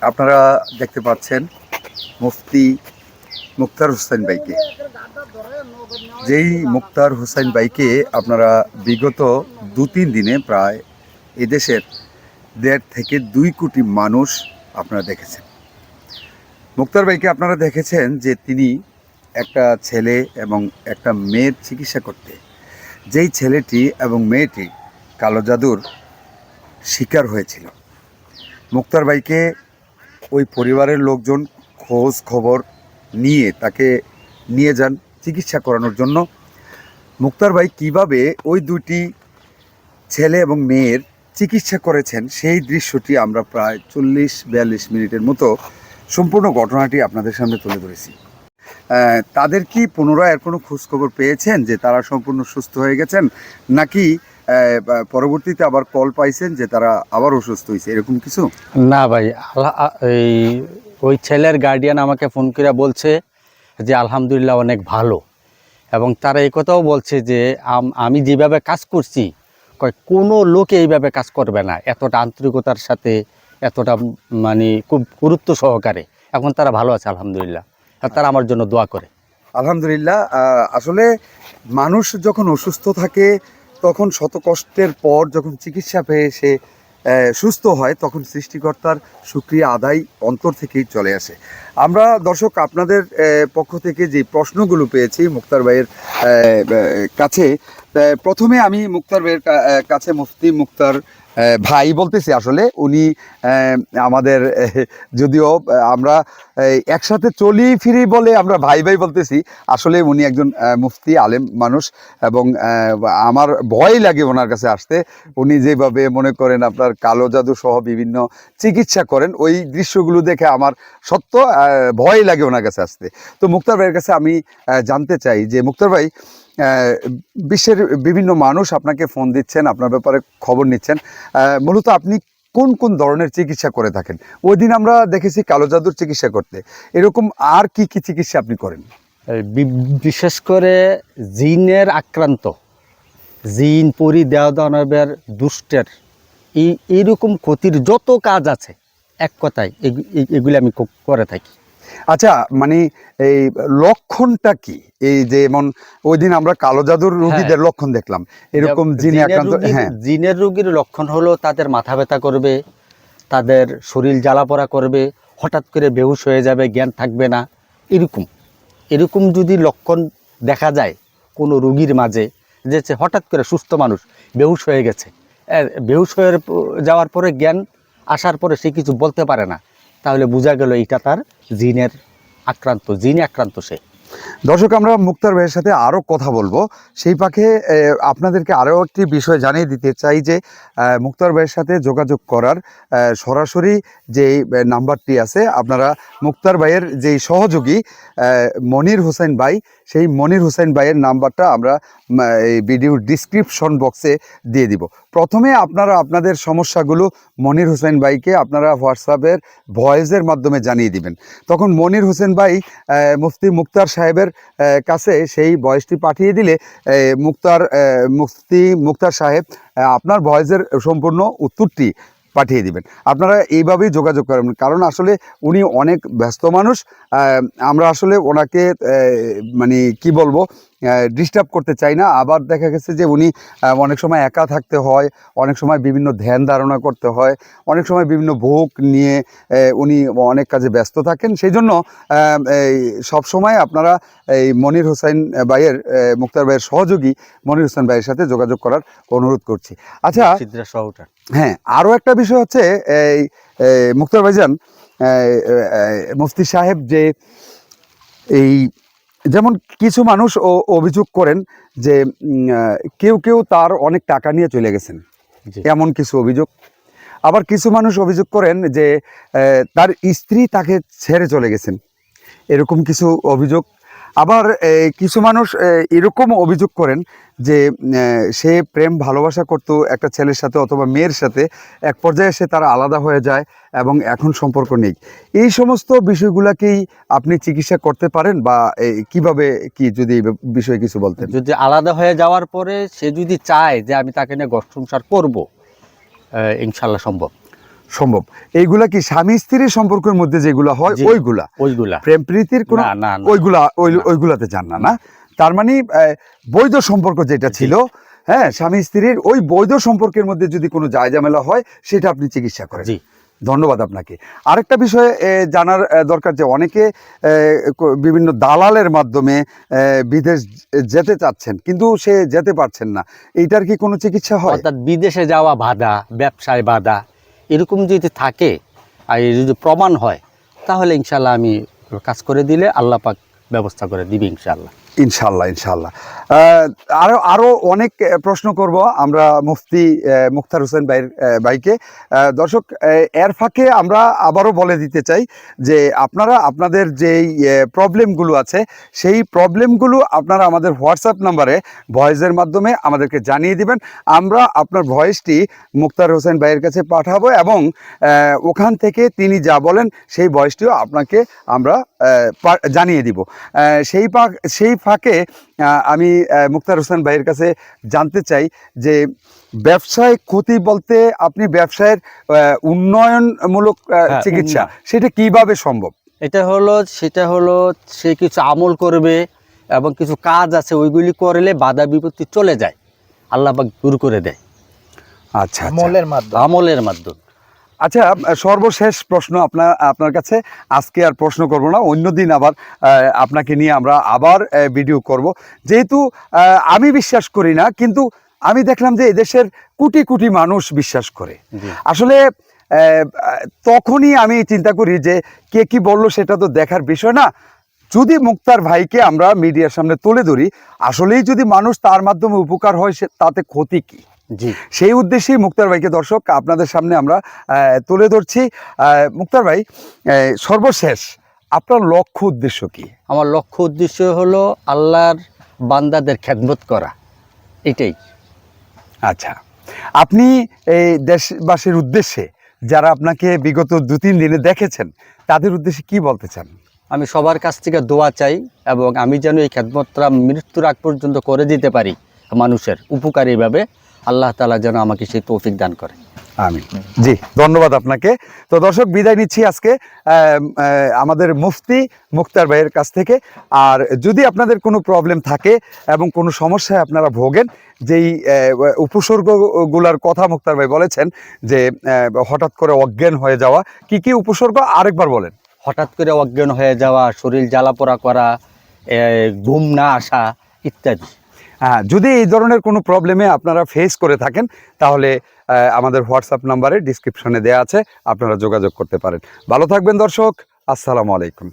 আপনারা দেখতে পাচ্ছেন মুফতি মুক্তার হোসেন বাইকে যেই মুক্তার হোসেন বাইকে আপনারা বিগত দু তিন দিনে প্রায় এদেশের দেড় থেকে দুই কোটি মানুষ আপনারা দেখেছেন। মুক্তার বাইকে আপনারা দেখেছেন যে তিনি একটা ছেলে এবং একটা মেয়ের চিকিৎসা করতে। যেই ছেলেটি এবং মেয়েটি কালো জাদুর শিকার হয়েছিল। মুক্তার বাইকে ওই পরিবারের লোকজন খোঁজ খবর নিয়ে তাকে নিয়ে যান চিকিৎসা করানোর জন্য। মুক্তার ভাই কীভাবে ওই দুটি ছেলে এবং মেয়ের চিকিৎসা করেছেন সেই দৃশ্যটি আমরা প্রায় চল্লিশ, বিয়াল্লিশ মিনিটের মতো সম্পূর্ণ ঘটনাটি আপনাদের সামনে তুলে ধরেছি। তাদের কি পুনরায় আর কোনো খোঁজখবর পেয়েছেন যে তারা সম্পূর্ণ সুস্থ হয়ে গেছেন? নাকি পরবর্তীতে আবার কল পাইছেন যে তারা আবার অসুস্থ হয়েছে এরকম কিছু? না ভাই এই, ওই ছেলের গার্ডিয়ান আমাকে ফোন করে বলছে যে আলহামদুলিল্লাহ অনেক ভালো। এবং তারা এই কথাও বলছে যে আম- যেভাবে কাজ করছি, কয়, কোনো লোকে এইভাবে কাজ করবে না। এতটা আন্তরিকতার সাথে, এতটা মানে খুব গুরুত্ব সহকারে। এখন তারা ভালো আছে, আলহামদুলিল্লাহ। আর তারা আমার জন্য দোয়া করে। আলহামদুলিল্লাহ আসলে মানুষ যখন অসুস্থ থাকে, তখন শত কষ্টের পর যখন চিকিৎসা পেয়ে সে সুস্থ হয়, তখন সৃষ্টিকর্তার সুক্রিয়া আদায় অন্তর থেকেই চলে আসে। আমরা দর্শক আপনাদের পক্ষ থেকে যে প্রশ্নগুলো পেয়েছি মুক্তার ভাইয়ের কাছে প্রথমে আমি মুক্তার ভাইয়ের কাছে মুফতি মুক্তার ভাই বলতেছি আসলে, উনি আমাদের যদিও আমরা একসাথে চলি ফিরি বলে আমরা ভাই ভাই বলতেছি, আসলে উনি একজন মুফতি, আলেম মানুষ এবং আমার ভয় লাগে ওনার কাছে আসতে। উনি যেভাবে মনে করেন আপনার কালো জাদু সহ বিভিন্ন চিকিৎসা করেন, ওই দৃশ্যগুলো দেখে আমার সত্য ভয় লাগে ওনার কাছে আসতে। তো মুক্তার ভাইয়ের কাছে আমি জানতে চাই যে মুক্তার ভাই বিশ্বের বিভিন্ন মানুষ আপনাকে ফোন দিচ্ছেন, আপনার ব্যাপারে খবর নিচ্ছেন। মূলত আপনি কোন কোন ধরনের চিকিৎসা করে থাকেন? ওই দিন আমরা দেখেছি কালো জাদুর চিকিৎসা করতে। এরকম আর কি কি চিকিৎসা আপনি করেন? বিশেষ করে জিনের আক্রান্ত, জিন, পরি দেওয়া দানবের দুষ্টের, এই, এইরকম ক্ষতির যত কাজ আছে এক কথায় এগুলি আমি করে থাকি। আচ্ছা মানে এই লক্ষণটা কি? এই যে যেমন ওই দিন আমরা কালো জাদুর রোগীদের লক্ষণ দেখলাম। এরকম জিনে জিনের আক্রান্ত রোগীর- হ্যাঁ। জিনের রোগীর লক্ষণ হলো তাদের মাথা ব্যথা করবে তাদের শরীর জ্বালাপোড়া করবে হঠাৎ করে বেহুশ হয়ে যাবে জ্ঞান থাকবে না এরকম। এরকম যদি লক্ষণ দেখা যায় কোনো রোগীর মাঝে যে হঠাৎ করে সুস্থ মানুষ বেহুশ হয়ে গেছে বেহুশ হয়ে যাওয়ার পরে জ্ঞান আসার পরে সে কিছু বলতে পারে না, তাহলে বোঝা গেল এটা তার জিনের আক্রান্ত, জিনে আক্রান্ত সে। দর্শক, আমরা মুক্তার ভাইয়ের সাথে আরও কথা বলব। সেই পাখে আপনাদেরকে আরও একটি বিষয় জানিয়ে দিতে চাই যে মুক্তার ভাইয়ের সাথে যোগাযোগ করার সরাসরি যে নাম্বারটি আছে, আপনারা মুক্তার ভাইয়ের যেই সহযোগী মনির হোসেন ভাই সেই মনির হোসেন ভাইয়ের নাম্বারটা আমরা এই ভিডিওর ডিসক্রিপশন বক্সে দিয়ে দিব। প্রথমে আপনারা আপনাদের সমস্যাগুলো মনির হোসেন ভাইকে আপনারা হোয়াটসঅ্যাপের ভয়েসের মাধ্যমে জানিয়ে দিবেন। তখন মনির হোসেন ভাই মুফতি মুক্তার সাহেবের কাছে সেই ভয়েসটি পাঠিয়ে দিলে মুক্তার মুফতি মুক্তার সাহেব আপনার ভয়েসের সম্পূর্ণ উত্তরটি পাঠিয়ে দিবেন। আপনারা এইভাবেই যোগাযোগ করেন, কারণ আসলে উনি অনেক ব্যস্ত মানুষ আমরা আসলে ওনাকে মানে কি বলব ডিস্টার্ব করতে চাই না। আবার দেখা গেছে যে উনি অনেক সময় একা থাকতে হয় অনেক সময় বিভিন্ন ধ্যান ধারণা করতে হয় অনেক সময় বিভিন্ন ভোগ নিয়ে উনি অনেক কাজে ব্যস্ত থাকেন। সেই জন্য আহ, এই সবসময় আপনারা এই মনির হোসেন ভাইয়ের মুক্তার ভাইয়ের সহযোগী মনির হোসেন ভাইয়ের সাথে যোগাযোগ করার অনুরোধ করছি। আচ্ছা হ্যাঁ আরও একটা বিষয় হচ্ছে এই মুক্তার ভাইজান মুফতি সাহেব যে এই যেমন কিছু মানুষ ও- অভিযোগ করেন যে কেউ কেউ তার অনেক টাকা নিয়ে চলে গেছেন। এমন কিছু অভিযোগ। আবার কিছু মানুষ অভিযোগ করেন যে তার স্ত্রী তাকে ছেড়ে চলে গেছেন। এরকম কিছু অভিযোগ আবার কিছু মানুষ এরকম অভিযোগ করেন যে সে প্রেম ভালোবাসা করতো একটা ছেলের সাথে অথবা মেয়ের সাথে, এক পর্যায়ে সে তারা আলাদা হয়ে যায় এবং এখন সম্পর্ক নেই। এই সমস্ত বিষয়গুলোকেই আপনি চিকিৎসা করতে পারেন বা কীভাবে, কি যদি বিষয়ে কিছু বলতেন? যদি আলাদা হয়ে যাওয়ার পরে সে যদি চায় যে আমি তাকে নিয়ে ঘর সংসার করব ইনশাল্লাহ সম্ভব। সম্ভব। এইগুলা কি স্বামী স্ত্রীর সম্পর্কের মধ্যে যেগুলো হয় ওইগুলা? ওইগুলা। প্রেম প্রীতির কোন। ওইগুলা ওই ওইগুলাতে যান না না? তার মানে বৈধ সম্পর্ক যেটা ছিল হ্যাঁ স্বামী স্ত্রীর ওই বৈধ সম্পর্কের মধ্যে যদি কোনো জায়জামেলা হয় সেটা আপনি চিকিৎসা করেন। ধন্যবাদ আপনাকে। আরেকটা বিষয়ে জানার দরকার যে অনেকে বিভিন্ন দালালের মাধ্যমে বিদেশ যেতে চাচ্ছেন কিন্তু সে যেতে পারছেন না। এইটার কি কোনো চিকিৎসা হয়? অর্থাৎ বিদেশে যাওয়া বাধা ব্যবসায় বাধা এরকম যদি থাকে আর যদি প্রমাণ হয়, তাহলে ইনশাল্লাহ আমি কাজ করে দিলে আল্লাহ পাক ব্যবস্থা করে দিবি ইনশাল্লাহ ইনশাল্লাহ ইনশাল্লাহ। আহ, আরও আরও অনেক প্রশ্ন করব আমরা মুফতি আহ, মুখতার হোসেন ভাইয়ের ভাইকে। দর্শক এর ফাঁকে আমরা আবারও বলে দিতে চাই যে আপনারা আপনাদের যেই প্রবলেমগুলো আছে সেই প্রবলেমগুলো আপনারা আমাদের হোয়াটসঅ্যাপ নাম্বারে ভয়েসের মাধ্যমে আমাদেরকে জানিয়ে দিবেন। আমরা আপনার ভয়েসটি মুক্তার হোসেন ভাইয়ের কাছে পাঠাবো এবং ওখান থেকে তিনি যা বলেন সেই ভয়েসটিও আপনাকে আমরা জানিয়ে দিব। সেই পাক সেই ফাঁকে আমি মুক্তার হোসেন ভাইয়ের কাছে জানতে চাই যে ব্যবসায় ক্ষতি বলতে আপনি ব্যবসায়ের উন্নয়নমূলক আহ, হ্যাঁ, চিকিৎসা সেটা কীভাবে সম্ভব? এটা হলো সেটা হলো সে কিছু আমল করবে এবং কিছু কাজ আছে ওইগুলি করলে বাধা বিপত্তি চলে যায়। আল্লাহ পাক দূর করে দেয়। আচ্ছা আচ্ছা। আমলের মাধ্যমে। আমলের মাধ্যমে। আচ্ছা সর্বশেষ প্রশ্ন আপনার আপনার কাছে। আজকে আর প্রশ্ন করব না অন্যদিন আবার আপনাকে নিয়ে আমরা আবার ভিডিও করব। যেহেতু আমি বিশ্বাস করি না কিন্তু আমি দেখলাম যে এদেশের কোটি কোটি মানুষ বিশ্বাস করে। আসলে তখনই আমি চিন্তা করি যে কে কি বলল সেটা তো দেখার বিষয় না। যদি মুক্তার ভাইকে আমরা মিডিয়ার সামনে তুলে ধরি আসলেই যদি মানুষ তার মাধ্যমে উপকার হয় সে তাতে ক্ষতি কি? জি। সেই উদ্দেশ্যেই মুক্তার ভাইকে দর্শক আপনাদের সামনে আমরা তুলে ধরছি। মুক্তার ভাই সর্বশেষ আপনার লক্ষ্য উদ্দেশ্য কি? আমার লক্ষ্য উদ্দেশ্য হলো আল্লাহর বান্দাদের খেদমত করা। এটাই। আচ্ছা। আপনি এই দেশবাসীর উদ্দেশ্যে যারা আপনাকে বিগত দু তিন দিনে দেখেছেন তাদের উদ্দেশ্যে কি বলতে চান? আমি সবার কাছ থেকে দোয়া চাই এবং আমি যেন এই খেদমতটা মৃত্যুর আগ পর্যন্ত করে দিতে পারি মানুষের উপকারীভাবে। আল্লাহ তালা যেন আমাকে সেই তৌফিক দান করে। আমি জি ধন্যবাদ আপনাকে। তো দর্শক বিদায় নিচ্ছি আজকে আমাদের মুফতি মুক্তার ভাইয়ের কাছ থেকে। আর যদি আপনাদের কোনো প্রবলেম থাকে এবং কোনো সমস্যায় আপনারা ভোগেন যেই উপসর্গগুলার কথা মুক্তার ভাই বলেছেন যে হঠাৎ করে অজ্ঞান হয়ে যাওয়া কি কি উপসর্গ? আরেকবার বলেন। হঠাৎ করে অজ্ঞান হয়ে যাওয়া শরীর জ্বালাপোড়া করা ঘুম না আসা ইত্যাদি। যদি এই ধরনের কোনো প্রবলেমে আপনারা ফেস করে থাকেন, তাহলে আমাদের হোয়াটসঅ্যাপ নাম্বারে ডিসক্রিপশনে দেওয়া আছে, আপনারা যোগাযোগ করতে পারেন। ভালো থাকবেন দর্শক, আসসালামু আলাইকুম।